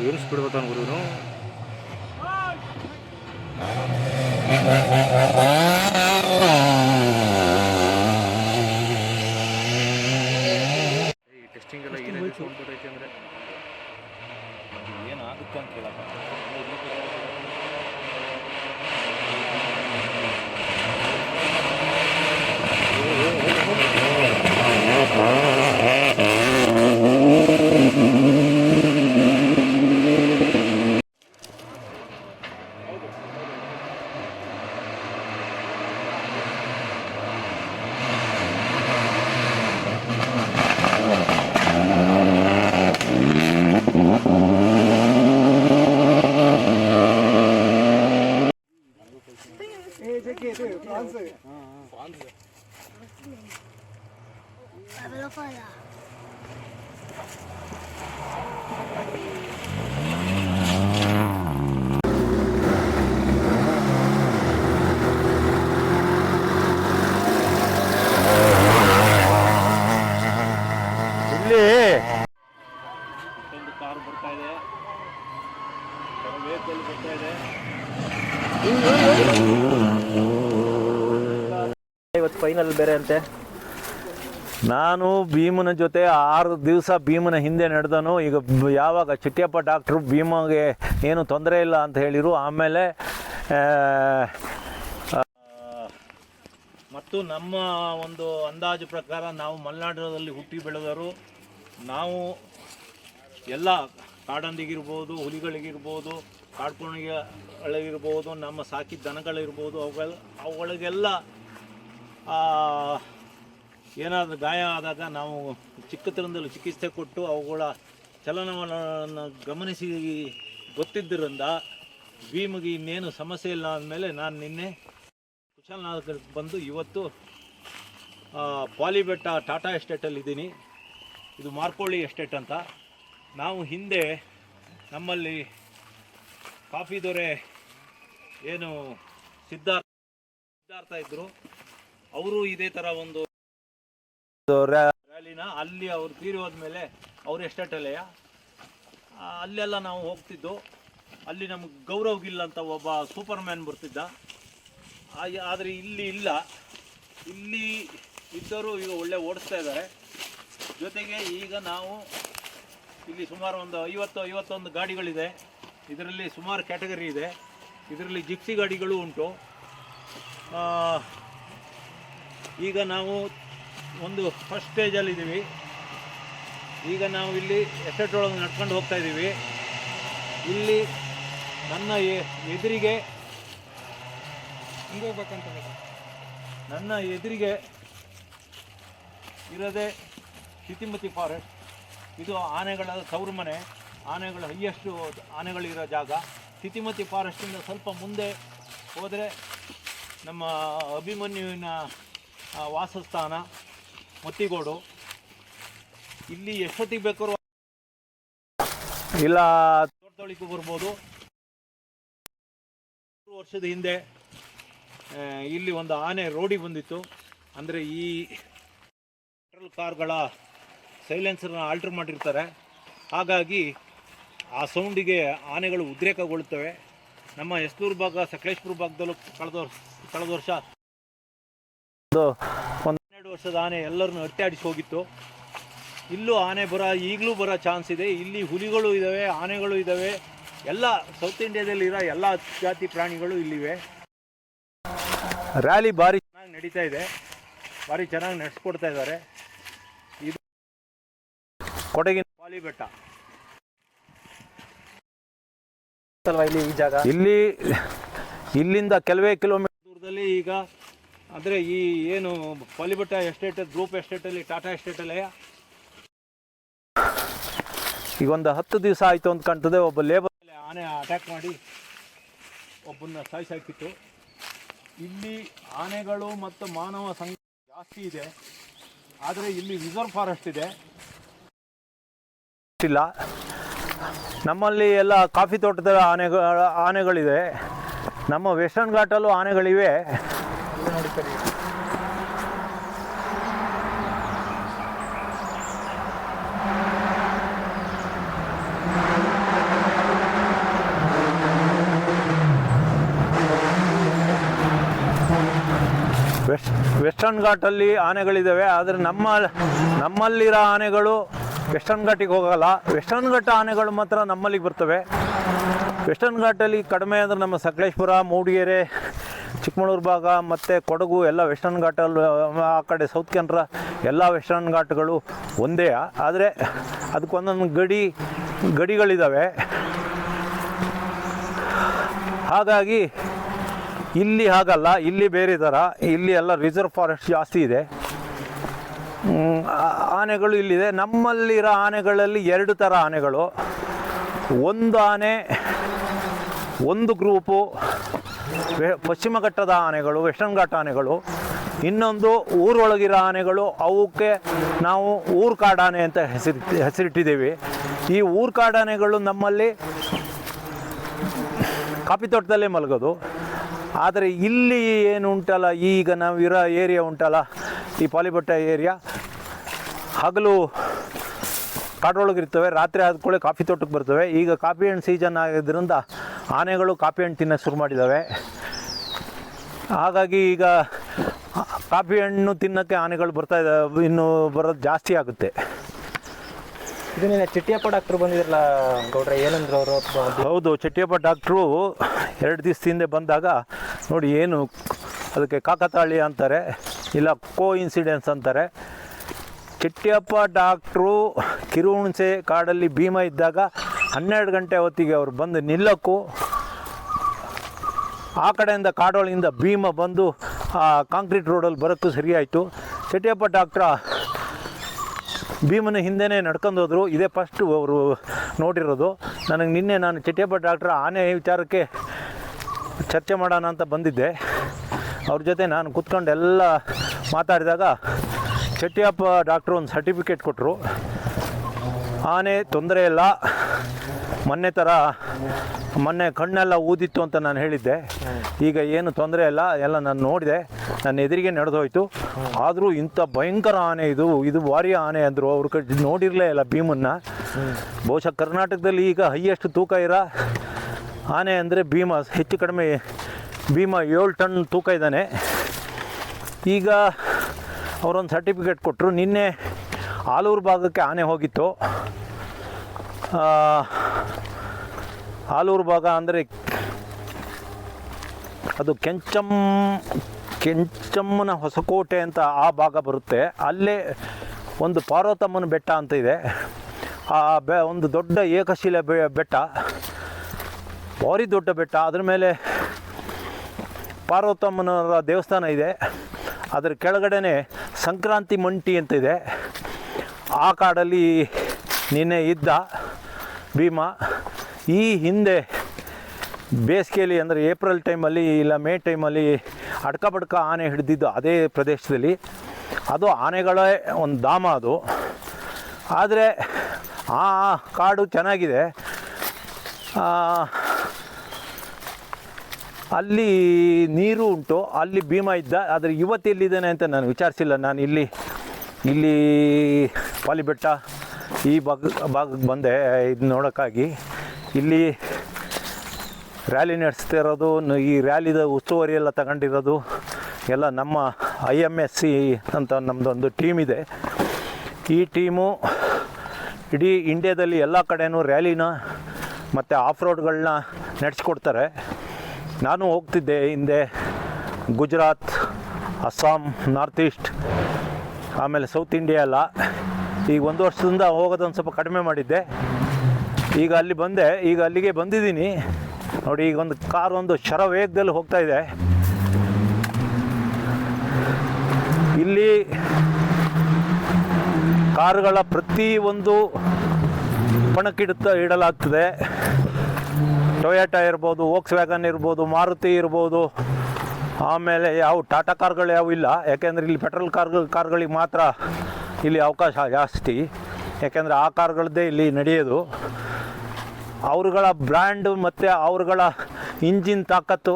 ಏನು ಸ್ಪೀಡ್ ಬರ್ತಾನೆ ಗುರುನು ಈ ಟೆಸ್ಟಿಂಗ್ ಎಲ್ಲ ಬರ್ತೈತೆ ಅಂದರೆ? ಏನಾಗುತ್ತೆ ಅಂತ ಹೇಳಪ್ಪ Hablo fuera. ಇಲ್ಲಿ ಒಂದು ಕಾರ್ ಬರ್ತಾ ಇದೆ ವೆಹಿಕಲ್ ಬರ್ತಾ ಇದೆ ಇವತ್ತು ಫೈನಲ್ ಬೇರೆ ಅಂತೆ. ನಾನು ಭೀಮನ ಜೊತೆ ಆರು ದಿವಸ ಭೀಮನ ಹಿಂದೆ ನಡೆದನು. ಈಗ ಯಾವಾಗ ಚಿಟ್ಟಿಯಪ್ಪ ಡಾಕ್ಟ್ರು ಭೀಮಗೆ ಏನು ತೊಂದರೆ ಇಲ್ಲ ಅಂತ ಹೇಳಿರು. ಆಮೇಲೆ ಮತ್ತು ನಮ್ಮ ಒಂದು ಅಂದಾಜು ಪ್ರಕಾರ ನಾವು ಮಲೆನಾಡಿನಲ್ಲಿ ಹುಟ್ಟಿ ಬೆಳೆದರು. ನಾವು ಎಲ್ಲ ಕಾಡಂದಿಗಿರ್ಬೋದು, ಹುಲಿಗಳಿಗಿರ್ಬೋದು ಕಾಡ್ಕೋಣಿಗಳಿರ್ಬೋದು ನಮ್ಮ ಸಾಕಿದ ದನಗಳಿರ್ಬೋದು ಅವುಗಳ ಅವುಗಳಿಗೆಲ್ಲ ಏನಾದರೂ ಗಾಯ ಆದಾಗ ನಾವು ಚಿಕ್ಕತನದಲ್ಲಿ ಚಿಕಿತ್ಸೆ ಕೊಟ್ಟು ಅವುಗಳ ಚಲನವಲನವನ್ನು ಗಮನಿಸಿ ಗೊತ್ತಿದ್ದರಿಂದ ಭೀಮಿಗೆ ಇನ್ನೇನು ಸಮಸ್ಯೆ ಇಲ್ಲ ಅಂದಮೇಲೆ ನಾನು ನಿನ್ನೆ ಕುಶಾಲನಗರಕ್ಕೆ ಬಂದು ಇವತ್ತು ಪಾಲಿಬೆಟ್ಟ ಟಾಟಾ ಎಸ್ಟೇಟಲ್ಲಿ ಇದ್ದೀನಿ. ಇದು ಮಾರ್ಕೋಳಿ ಎಸ್ಟೇಟ್ ಅಂತ. ನಾವು ಹಿಂದೆ ನಮ್ಮಲ್ಲಿ ಕಾಫಿ ದೊರೆ ಏನು ಸಿದ್ಧಾರ್ಥ ಸಿದ್ಧಾರ್ಥ ಇದ್ದರು ಅವರು ಇದೇ ಥರ ಒಂದು ರ್ಯಾಲಿನ ಅಲ್ಲಿ ಅವ್ರು ತೀರಿ ಹೋದ್ಮೇಲೆ ಅವ್ರ ಎಸ್ಟೇಟಲ್ಲೇ ಅಲ್ಲೆಲ್ಲ ನಾವು ಹೋಗ್ತಿದ್ದು. ಅಲ್ಲಿ ನಮ್ಗೆ ಗೌರವ್ ಗಿಲ್ ಅಂತ ಒಬ್ಬ ಸೂಪರ್ ಮ್ಯಾನ್ ಬರ್ತಿದ್ದ ಆದರೆ ಇಲ್ಲಿ ಇಲ್ಲ. ಇಲ್ಲಿ ಇದ್ದರು ಈಗ ಒಳ್ಳೆ ಓಡಿಸ್ತಾ ಇದ್ದಾರೆ ಜೊತೆಗೆ ಈಗ ನಾವು ಇಲ್ಲಿ ಸುಮಾರು ಒಂದು ಐವತ್ತು ಐವತ್ತೊಂದು ಗಾಡಿಗಳಿದೆ. ಇದರಲ್ಲಿ ಸುಮಾರು ಕ್ಯಾಟಗರಿ ಇದೆ. ಇದರಲ್ಲಿ ಜಿಪ್ಸಿ ಗಾಡಿಗಳು ಉಂಟು. ಈಗ ನಾವು ಒಂದು ಫಸ್ಟ್ ಸ್ಟೇಜಲ್ಲಿ ಇದ್ದೀವಿ ಈಗ ನಾವು ಇಲ್ಲಿ ಎಸ್ಟೇಟ್ ಒಳಗೆ ನಡ್ಕೊಂಡು ಹೋಗ್ತಾ ಇದ್ದೀವಿ ಇಲ್ಲಿ ನನ್ನ ಎ- ಹೋಗ್ಬೇಕಂತ ನನ್ನ ಎದುರಿಗೆ ಇರೋದೇ ಶಿತಿಮತಿ ಫಾರೆಸ್ಟ್ ಇದು ಆನೆಗಳ ತವರು ಮನೆ ಆನೆಗಳ ಹೈಯೆಸ್ಟು ಆನೆಗಳಿರೋ ಜಾಗ. ತಿತಿಮತಿ ಫಾರೆಸ್ಟಿಂದ ಸ್ವಲ್ಪ ಮುಂದೆ ಹೋದರೆ ನಮ್ಮ ಅಭಿಮನ್ಯುವಿನ ವಾಸಸ್ಥಾನ ಮತ್ತಿಗೋಡು. ಇಲ್ಲಿ ಎಷ್ಟೊತ್ತಿಗೆ ಬೇಕಾದ್ರೂ ಇಲ್ಲ. ತೋಟದೊಳಿಗೂ ಬರ್ಬೋದು. ಮೂರು ವರ್ಷದ ಹಿಂದೆ ಇಲ್ಲಿ ಒಂದು ಆನೆ ರೋಡಿ ಬಂದಿತ್ತು. ಅಂದರೆ ಈ ಪೆಟ್ರೋಲ್ ಕಾರ್ಗಳ ಸೈಲೆನ್ಸರ್ನ ಆಲ್ಟ್ರ್ ಮಾಡಿರ್ತಾರೆ. ಹಾಗಾಗಿ ಆ ಸೌಂಡಿಗೆ ಆನೆಗಳು ಉದ್ರೇಕಗೊಳ್ಳುತ್ತವೆ. ನಮ್ಮ ಯಸ್ನೂರು ಭಾಗ ಸಕಲೇಶ್ಪುರ ಭಾಗದಲ್ಲೂ ಕಳೆದ ವರ್ಷ ಕಳೆದ ವರ್ಷ ಒಂದು ಹನ್ನೆರಡು ವರ್ಷದ ಆನೆ ಎಲ್ಲರನ್ನು ಅಟ್ಟಾಡಿಸಿ ಹೋಗಿತ್ತು. ಇಲ್ಲೂ ಆನೆ ಬರ ಈಗಲೂ ಬರೋ ಚಾನ್ಸ್ ಇದೆ. ಇಲ್ಲಿ ಹುಲಿಗಳು ಇದ್ದಾವೆ ಆನೆಗಳು ಇದ್ದಾವೆ ಎಲ್ಲ ಸೌತ್ ಇಂಡಿಯಾದಲ್ಲಿರೋ ಎಲ್ಲ ಜಾತಿ ಪ್ರಾಣಿಗಳು ಇಲ್ಲಿವೆ. ರ್ಯಾಲಿ ಭಾರಿ ಚೆನ್ನಾಗಿ ನಡೀತಾ ಇದೆ. ಭಾರಿ ಚೆನ್ನಾಗಿ ನಡೆಸ್ಕೊಡ್ತಾ ಇದ್ದಾರೆ. ಇದು ಕೊಡಗಿನ ಪಾಲಿ ಬೆಟ್ಟ ಅಲ್ವಾ ಇಲ್ಲಿ ಈ ಜಾಗ? ಇಲ್ಲಿ ಇಲ್ಲಿಂದ ಕೆಲವೇ ಕಿಲೋಮೀಟರ್ ದೂರದಲ್ಲಿ ಈಗ ಅಂದರೆ ಈ ಏನು ಪಾಲಿಬಟ್ಟ ಎಸ್ಟೇಟ್ ಗ್ರೂಪ್ ಎಸ್ಟೇಟಲ್ಲಿ ಟಾಟಾ ಎಸ್ಟೇಟಲ್ಲಿ ಈಗ ಒಂದು ಹತ್ತು ದಿವಸ ಆಯಿತು ಅಂತ ಕಾಣ್ತದೆ ಒಬ್ಬ ಲೇಬರ್ ಆನೆ ಅಟ್ಯಾಕ್ ಮಾಡಿ ಒಬ್ಬನ್ನ ಸಾಯಿಸಾಕಿತ್ತು ಇಲ್ಲಿ ಆನೆಗಳು ಮತ್ತು ಮಾನವ ಸಂಖ್ಯೆ ಜಾಸ್ತಿ ಇದೆ. ಆದರೆ ಇಲ್ಲಿ ರಿಸರ್ವ್ ಫಾರೆಸ್ಟ್ ಇದೆ. ಇಲ್ಲ. ನಮ್ಮಲ್ಲಿ ಎಲ್ಲ ಕಾಫಿ ತೋಟದ ಆನೆ ಆನೆಗಳಿವೆ ನಮ್ಮ ವೆಸ್ಟರ್ನ್ ಘಾಟಲ್ಲೂ ಆನೆಗಳಿವೆ. ವೆಸ್ಟ್, ವೆಸ್ಟರ್ನ್ ಘಾಟಲ್ಲಿ ಆನೆಗಳಿದ್ದಾವೆ ಆದರೆ ನಮ್ಮ, ನಮ್ಮಲ್ಲಿರೋ ಆನೆಗಳು ವೆಸ್ಟರ್ನ್ ಘಾಟಿಗೆ ಹೋಗಲ್ಲ. ವೆಸ್ಟರ್ನ್ ಘಾಟ ಆನೆಗಳು ಮಾತ್ರ ನಮ್ಮಲ್ಲಿಗೆ ಬರ್ತವೆ. ವೆಸ್ಟರ್ನ್ ಘಾಟಲ್ಲಿ ಕಡಿಮೆ ಅಂದರೆ ನಮ್ಮ ಸಕಲೇಶ್ಪುರ, ಮೂಡಿಗೆರೆ, ಚಿಕ್ಕಮಗಳೂರು ಭಾಗ, ಮತ್ತು ಕೊಡಗು, ಎಲ್ಲ ವೆಸ್ಟರ್ನ್ ಘಾಟಲ್ಲಿ ಆ ಕಡೆ ಸೌತ್ ಕೆನರ ಎಲ್ಲ ವೆಸ್ಟರ್ನ್ ಘಾಟ್ಗಳು ಒಂದೇ. ಆದರೆ ಅದಕ್ಕೊಂದೊಂದು ಗಡಿ ಗಡಿಗಳಿದ್ದಾವೆ ಹಾಗಾಗಿ ಇಲ್ಲಿ ಹಾಗಲ್ಲ, ಇಲ್ಲಿ ಬೇರೆ ಥರ, ಇಲ್ಲಿ ಎಲ್ಲ ರಿಸರ್ವ್ ಫಾರೆಸ್ಟ್ ಜಾಸ್ತಿ ಇದೆ. ಆನೆಗಳು ಇಲ್ಲಿದೆ. ನಮ್ಮಲ್ಲಿರೋ ಆನೆಗಳಲ್ಲಿ ಎರಡು ಥರ ಆನೆಗಳು. ಒಂದು ಆನೆ, ಒಂದು ಗ್ರೂಪು ಪಶ್ಚಿಮ ಘಟ್ಟದ ಆನೆಗಳು, ವೆಸ್ಟರ್ನ್ ಘಾಟ್ ಆನೆಗಳು. ಇನ್ನೊಂದು ಊರೊಳಗಿರೋ ಆನೆಗಳು. ಅವಕ್ಕೆ ನಾವು ಊರು ಕಾಡಾನೆ ಅಂತ ಹೆಸರಿ ಹೆಸರಿಟ್ಟಿದ್ದೀವಿ. ಈ ಊರು ಕಾಡಾನೆಗಳು ನಮ್ಮಲ್ಲಿ ಕಾಫಿ ತೋಟದಲ್ಲೇ ಮಲಗೋದು. ಆದರೆ ಇಲ್ಲಿ ಏನು ಉಂಟಲ್ಲ ಈಗ ನಾವು ಇರೋ ಏರಿಯಾ ಉಂಟಲ್ಲ? ಈ ಪಾಲಿಬಟ್ಟ ಏರಿಯಾ ಹಗಲು ಕಾಡೊಳಗಿರ್ತವೆ ರಾತ್ರಿ ಆದ ಕೂಡಲೇ ಕಾಫಿ ತೋಟಕ್ಕೆ ಬರ್ತವೆ. ಈಗ ಕಾಫಿ ಹಣ್ಣು ಸೀಸನ್ ಆಗಿದ್ದರಿಂದ ಆನೆಗಳು ಕಾಫಿ ಹಣ್ಣು ತಿನ್ನೋಕ್ಕೆ ಶುರು ಮಾಡಿದ್ದಾವೆ ಹಾಗಾಗಿ ಈಗ ಕಾಫಿ ಹಣ್ಣು ತಿನ್ನೋಕ್ಕೆ ಆನೆಗಳು ಬರ್ತಾ ಇದ್ದಾವೆ ಇನ್ನು ಬರೋದು ಜಾಸ್ತಿ ಆಗುತ್ತೆ. ಇದು ಚಟ್ಟಿಯಪ್ಪ ಚಿಟ್ಟಿಯಪ್ಪ ಡಾಕ್ಟ್ರು ಬಂದಿದ್ರಲ್ಲ ಗೌಡ್ರೆ ಏನಂದ್ರು ಅವರು ಹೌದು ಚಟ್ಟಿಯಪ್ಪ ಡಾಕ್ಟ್ರು ಎರಡು ದಿವಸ ಹಿಂದೆ ಬಂದಾಗ ನೋಡಿ ಏನು ಅದಕ್ಕೆ ಕಾಕತಾಳಿ ಅಂತಾರೆ ಇಲ್ಲ ಕೋ ಇನ್ಸಿಡೆನ್ಸ್ ಅಂತಾರೆ. ಚಟ್ಟಿಯಪ್ಪ ಡಾಕ್ಟ್ರು, ಕಿರುಹುಣಸೆ ಕಾಡಲ್ಲಿ ಭೀಮ ಇದ್ದಾಗ ಹನ್ನೆರಡು ಗಂಟೆ ಹೊತ್ತಿಗೆ ಅವರು ಬಂದು ನಿಲ್ಲಕ್ಕೂ. ಆ ಕಡೆಯಿಂದ ಕಾಡೊಳಗಿಂದ ಭೀಮ ಬಂದು, ಆ ಕಾಂಕ್ರೀಟ್ ರೋಡಲ್ಲಿ ಬರೋಕ್ಕೂ ಸರಿಯಾಯಿತು. ಚಟ್ಟಿಯಪ್ಪ ಡಾಕ್ಟ್ರ, ಭೀಮನ ಹಿಂದೆನೇ ನಡ್ಕೊಂಡು ಹೋದರು. ಇದೇ ಫಸ್ಟು ಅವರು ನೋಡಿರೋದು. ನನಗೆ ನಿನ್ನೆ ನಾನು ಚಟ್ಟಿಯಪ್ಪ ಡಾಕ್ಟ್ರ ಆನೆ ವಿಚಾರಕ್ಕೆ ಚರ್ಚೆ ಮಾಡೋಣ ಅಂತ ಬಂದಿದ್ದೆ. ಅವ್ರ ಜೊತೆ ನಾನು ಕೂತ್ಕೊಂಡು ಎಲ್ಲ ಮಾತಾಡಿದಾಗ ಚಟ್ಟಿಯಪ್ಪ ಡಾಕ್ಟ್ರು ಒಂದು ಸರ್ಟಿಫಿಕೇಟ್ ಕೊಟ್ಟರು ಆನೆ ತೊಂದರೆ ಇಲ್ಲ. ಮೊನ್ನೆ ಥರ ಮೊನ್ನೆ ಕಣ್ಣೆಲ್ಲ ಊದಿತ್ತು ಅಂತ ನಾನು ಹೇಳಿದ್ದೆ. ಈಗ ಏನು ತೊಂದರೆ ಇಲ್ಲ. ಎಲ್ಲ ನಾನು ನೋಡಿದೆ. ನನ್ನ ಎದುರಿಗೆ ನಡೆದೋಯ್ತು. ಆದರೂ ಇಂಥ ಭಯಂಕರ ಆನೆ ಇದು. ಇದು ಭಾರಿ ಆನೆ ಅಂದರು. ಅವ್ರ ಕಡೆ ನೋಡಿರಲೇ ಇಲ್ಲ ಭೀಮನ್ನ. ಬಹುಶಃ ಕರ್ನಾಟಕದಲ್ಲಿ ಈಗ ಹೈಯೆಸ್ಟ್ ತೂಕ ಇರ ಆನೆ ಅಂದರೆ ಭೀಮ. ಹೆಚ್ಚು ಕಡಿಮೆ ಭೀಮ ಏಳು ಟನ್ ತೂಕ ಇದ್ದಾನೆ. ಈಗ ಅವರೊಂದು ಸರ್ಟಿಫಿಕೇಟ್ ಕೊಟ್ಟರು ನಿನ್ನೆ ಆಲೂರು ಭಾಗಕ್ಕೆ ಆನೆ ಹೋಗಿತ್ತು. ಆಲೂರು ಭಾಗ ಅಂದರೆ ಅದು ಕೆಂಚಮ್ ಕೆಂಚಮ್ಮನ ಹೊಸಕೋಟೆ ಅಂತ ಆ ಭಾಗ ಬರುತ್ತೆ. ಅಲ್ಲೇ ಒಂದು ಪಾರ್ವತಮ್ಮನ ಬೆಟ್ಟ ಅಂತ ಇದೆ. ಆ ಬೆ, ಒಂದು ದೊಡ್ಡ ಏಕಶಿಲೆ ಬೆಟ್ಟ. ಭಾರಿ ದೊಡ್ಡ ಬೆಟ್ಟ. ಅದ್ರ ಮೇಲೆ ಪಾರ್ವತಮ್ಮನವರ ದೇವಸ್ಥಾನ ಇದೆ. ಅದರ ಕೆಳಗಡೆನೆ ಸಂಕ್ರಾಂತಿ ಮಂಟಿ ಅಂತ ಇದೆ ಆ ಕಾಡಲ್ಲಿ ನಿನ್ನೆ ಇದ್ದ ಭೀಮ, ಈ ಹಿಂದೆ ಬೇಸಿಗೆಯಲ್ಲಿ ಅಂದರೆ ಏಪ್ರಿಲ್ ಟೈಮಲ್ಲಿ ಇಲ್ಲ ಮೇ ಟೈಮಲ್ಲಿ ಅಡ್ಕ ಬಡ್ಕ ಆನೆ ಹಿಡಿದಿದ್ದು ಅದೇ ಪ್ರದೇಶದಲ್ಲಿ. ಅದು ಆನೆಗಳೇ ಒಂದು ಧಾಮ ಅದು. ಆದರೆ ಆ ಕಾಡು ಚೆನ್ನಾಗಿದೆ. ಅಲ್ಲಿ ನೀರು ಉಂಟು, ಅಲ್ಲಿ ಭೀಮ ಇದ್ದ, ಆದರೆ ಇವತ್ತು ಎಲ್ಲಿದ್ದಾನೆ ಅಂತ ನಾನು ವಿಚಾರಿಸಿಲ್ಲ. ನಾನು ಇಲ್ಲಿ ಇಲ್ಲಿ ಪಾಲಿಬೆಟ್ಟ ಈ ಭಾಗ ಭಾಗಕ್ಕೆ ಬಂದೆ, ಇದು ನೋಡೋಕ್ಕಾಗಿ. ಇಲ್ಲಿ ರ್ಯಾಲಿ ನಡೆಸ್ತಾ ಇರೋದು ಈ ರ್ಯಾಲಿದ ಉಸ್ತುವಾರಿ ಎಲ್ಲ ತಗೊಂಡಿರೋದು, ಎಲ್ಲ ನಮ್ಮ ಐ ಎಂ ಎಸ್ ಸಿ ಅಂತ ನಮ್ಮದೊಂದು ಟೀಮ್ ಇದೆ. ಈ ಟೀಮು ಇಡೀ ಇಂಡಿಯಾದಲ್ಲಿ ಎಲ್ಲ ಕಡೆಯೂ ರ್ಯಾಲಿನ ಮತ್ತು ಆಫ್ ರೋಡ್ಗಳನ್ನ ನಡೆಸ್ಕೊಡ್ತಾರೆ. ನಾನು ಹೋಗ್ತಿದ್ದೆ ಹಿಂದೆ ಗುಜರಾತ್, ಅಸ್ಸಾಂ, ನಾರ್ತ್ ಈಸ್ಟ್, ಆಮೇಲೆ ಸೌತ್ ಇಂಡಿಯಾ ಎಲ್ಲ. ಈಗ ಒಂದು ವರ್ಷದಿಂದ ಹೋಗೋದೊಂದು ಸ್ವಲ್ಪ ಕಡಿಮೆ ಮಾಡಿದ್ದೆ. ಈಗ ಅಲ್ಲಿ ಬಂದೆ, ಈಗ ಅಲ್ಲಿಗೆ ಬಂದಿದ್ದೀನಿ. ನೋಡಿ, ಈಗ ಒಂದು ಕಾರ್ ಒಂದು ಶರ ವೇಗದಲ್ಲಿ ಹೋಗ್ತಾ ಇದೆ. ಇಲ್ಲಿ ಕಾರುಗಳ ಪ್ರತಿ ಒಂದು ಪಣಕ್ಕಿಡುತ್ತ ಇಡಲಾಗ್ತದೆ. ಟೊಯೋಟಾ ಇರ್ಬೋದು ವೋಕ್ಸ್ ವ್ಯಾಗನ್ ಇರ್ಬೋದು, ಮಾರುತಿ ಇರ್ಬೋದು. ಆಮೇಲೆ ಯಾವ ಟಾಟಾ ಕಾರ್ಗಳು ಯಾವ ಇಲ್ಲ. ಯಾಕೆಂದರೆ ಇಲ್ಲಿ ಪೆಟ್ರೋಲ್ ಕಾರ್ಗಳು ಕಾರ್ಗಳಿಗೆ ಮಾತ್ರ ಇಲ್ಲಿ ಅವಕಾಶ ಜಾಸ್ತಿ. ಯಾಕೆಂದರೆ ಆ ಕಾರ್ಗಳದ್ದೇ ಇಲ್ಲಿ ನಡೆಯೋದು. ಅವ್ರುಗಳ ಬ್ರ್ಯಾಂಡು ಮತ್ತು ಅವ್ರುಗಳ ಇಂಜಿನ್ ತಾಕತ್ತು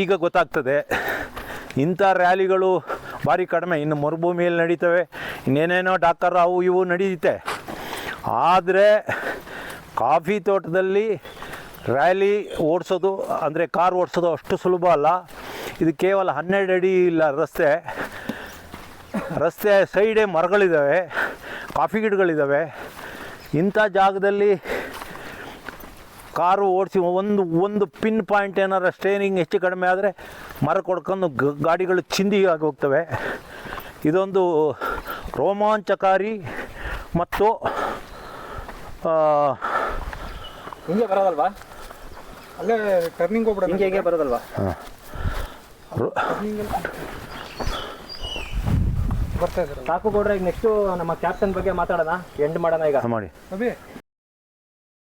ಈಗ ಗೊತ್ತಾಗ್ತದೆ. ಇಂಥ ರ್ಯಾಲಿಗಳು ಭಾರಿ ಕಡಿಮೆ. ಇನ್ನು ಮರುಭೂಮಿಯಲ್ಲಿ ನಡೀತವೆ. ಇನ್ನೇನೇನೋ ಡಾಕರ್ ಅವು ಇವು ನಡೀತೆ ಆದರೆ ಕಾಫಿ ತೋಟದಲ್ಲಿ ರ್ಯಾಲಿ ಓಡಿಸೋದು, ಅಂದರೆ ಕಾರ್ ಓಡಿಸೋದು ಅಷ್ಟು ಸುಲಭ ಅಲ್ಲ. ಇದು ಕೇವಲ ಹನ್ನೆರಡು ಅಡಿ ಇಲ್ಲ, ರಸ್ತೆ. ರಸ್ತೆ ಸೈಡೇ ಮರಗಳಿದ್ದಾವೆ ಕಾಫಿ ಗಿಡಗಳಿದ್ದಾವೆ ಇಂಥ ಜಾಗದಲ್ಲಿ ಕಾರು ಓಡಿಸಿ ಒಂದು ಒಂದು ಪಿನ್ ಪಾಯಿಂಟ್ ಏನಾರ ಸ್ಟೇರಿಂಗ್ ಹೆಚ್ಚು ಕಡಿಮೆ ಆದರೆ ಮರ ಕೊಡ್ಕೊಂಡು ಗಾಡಿಗಳು ಚಿಂದಿ ಆಗಿ ಹೋಗ್ತವೆ. ಇದೊಂದು ರೋಮಾಂಚಕಾರಿ ಮತ್ತು ಹಿಂಗೆ ಬರೋದಲ್ವಾ? ಅಲ್ಲೇ ಟರ್ನಿಂಗ್ ಹೋಗ್ಬಿಡೋದು ಹಿಂಗೆ ಹೇಗೆ ಬರೋದಲ್ವಾ? ಬರ್ತಾ ಇದ್ದಾರೆ? ಸಾಕು ಗೌಡ್ರ ಈಗ ನೆಕ್ಸ್ಟು ನಮ್ಮ ಕ್ಯಾಪ್ಟನ್ ಬಗ್ಗೆ ಮಾತಾಡೋಣ. ಎಂಡ್ ಮಾಡೋಣ ಈಗ. ಮಾಡಿ. ಅಭಿ